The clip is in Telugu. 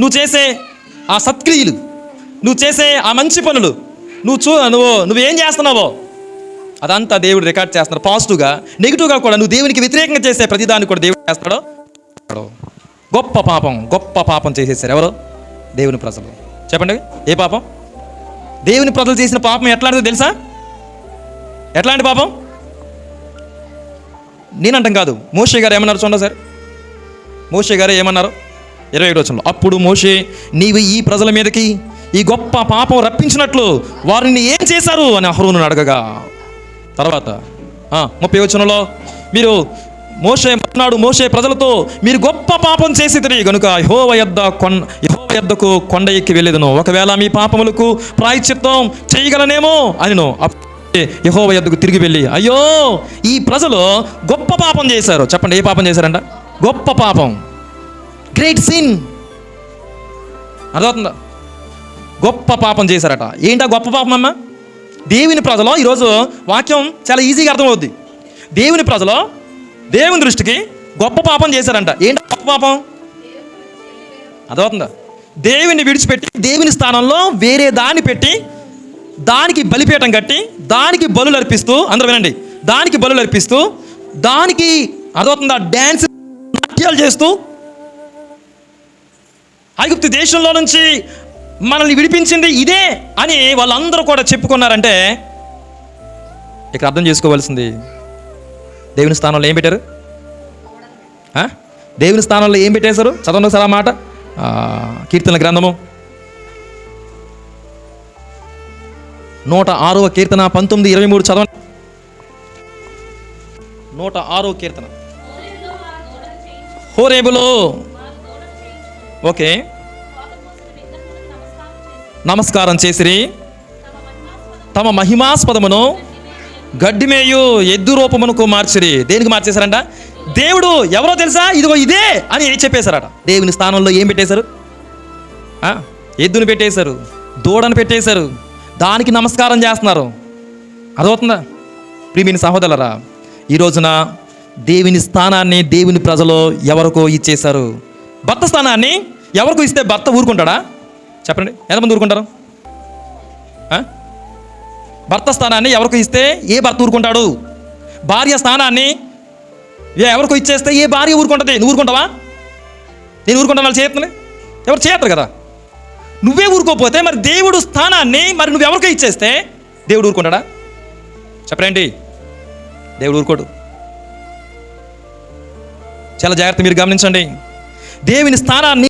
నువ్వు చేసే ఆ సత్క్రియలు నువ్వు చేసే ఆ మంచి పనులు నువ్వు చూ నువ్వు నువ్వేం చేస్తున్నావో అదంతా దేవుడు రికార్డ్ చేస్తున్నాడు పాజిటివ్గా నెగిటివ్గా కూడా నువ్వు దేవునికి వ్యతిరేకంగా చేసే ప్రతిదాన్ని కూడా దేవుడు చేస్తాడో గొప్ప పాపం గొప్ప పాపం చేసేసారు ఎవరు? దేవుని ప్రజలు. చెప్పండి ఏ పాపం? దేవుని ప్రజలు చేసిన పాపం ఎట్లాంటిదో తెలుసా? ఎట్లాంటి పాపం? నేనంటాం కాదు. మోషే గారు ఏమన్నారు చూడండి సార్. మోషే గారు ఏమన్నారు? ఇరవై ఏడు వచనంలో అప్పుడు మోషే నీవు ఈ ప్రజల మీదకి ఈ గొప్ప పాపం రప్పించినట్లు వారిని ఏం చేశారు? అని అహరోను అడగగా. తర్వాత ముప్పై వచనంలో మీరు మోసే మన్నాడు మోసే ప్రజలతో మీరు గొప్ప పాపం చేసి గనుక యహోవ యొద్ద కొండ యహోవ యొద్దకు కొండ ఎక్కి వెళ్ళేదను. ఒకవేళ మీ పాపములకు ప్రాయశ్చిత్తం చేయగలనేమో అనిను. యహోవ యొద్దకు తిరిగి వెళ్ళి అయ్యో ఈ ప్రజలు గొప్ప పాపం చేశారు. చెప్పండి ఏ పాపం చేశారంట? గొప్ప పాపం. గ్రేట్ సిన్ అర్థమవుతుందా? గొప్ప పాపం చేశారట. ఏంటా గొప్ప పాపం అమ్మా? దేవుని ప్రజలో ఈరోజు వాక్యం చాలా ఈజీగా అర్థమవుద్ది. దేవుని ప్రజలో దేవుని దృష్టికి గొప్ప పాపం చేశారంట. ఏంటి గొప్ప పాపం? అర్థమవుతుందా? దేవుని విడిచిపెట్టి దేవుని స్థానంలో వేరే దాన్ని పెట్టి దానికి బలిపీఠం కట్టి దానికి బలులు అర్పిస్తూ అందరూ వినండి. దానికి బలులు అర్పిస్తూ దానికి అర్థమవుతుందా? డ్యాన్స్ నాట్యాలు చేస్తూ ఐగుప్తు దేశంలో నుంచి మనల్ని విడిపించింది ఇదే అని వాళ్ళందరూ కూడా చెప్పుకున్నారంటే ఇక్కడ అర్థం చేసుకోవాల్సింది. దేవుని స్థానంలో ఏం పెట్టారు? దేవుని స్థానంలో ఏం పెట్టేశారు చదవండి ఒకసారి ఆ మాట. కీర్తన గ్రంథము. నూట ఆరవ కీర్తన పంతొమ్మిది ఇరవై మూడు చదవండి. నూట ఆరో కీర్తన. హోరేబులో ఓకే. నమస్కారం చేసిరి. తమ మహిమాస్పదమును గడ్డిమేయు ఎద్దు రూపమునకు మార్చిరి. దేనికి మార్చేశారంట? దేవుడు ఎవరో తెలుసా? ఇదిగో ఇదే అని చెప్పేశారట. దేవుని స్థానంలో ఏం పెట్టేశారు? ఎద్దును పెట్టేశారు దూడను పెట్టేశారు దానికి నమస్కారం చేస్తున్నారు. అర్థమవుతుందా? ప్రియమైన సహోదరులరా ఈ రోజున దేవుని స్థానాన్ని దేవుని ప్రజలు ఎవరికో ఇచ్చేశారు? భర్త స్థానాన్ని ఎవరికి ఇస్తే భర్త ఊరుకుంటాడా? చెప్పండి ఎంతమంది ఊరుకుంటారు? భర్త స్థానాన్ని ఎవరికి ఇస్తే ఏ భర్త ఊరుకుంటాడు? భార్య స్థానాన్ని ఏ ఎవరికో ఇచ్చేస్తే ఏ భార్య ఊరుకుంటుంది? నువ్వు ఊరుకుంటావా? నేను ఊరుకుంటాను వాళ్ళు చేస్తున్నా ఎవరు చేయత్తారు కదా? నువ్వే ఊరుకోపోతే మరి దేవుడు స్థానాన్ని మరి నువ్వు ఎవరికో ఇచ్చేస్తే దేవుడు ఊరుకుంటాడా? చెప్పరేంటి? దేవుడు ఊరుకోడు. చాలా జాగ్రత్త మీరు గమనించండి. దేవుని స్థానాన్ని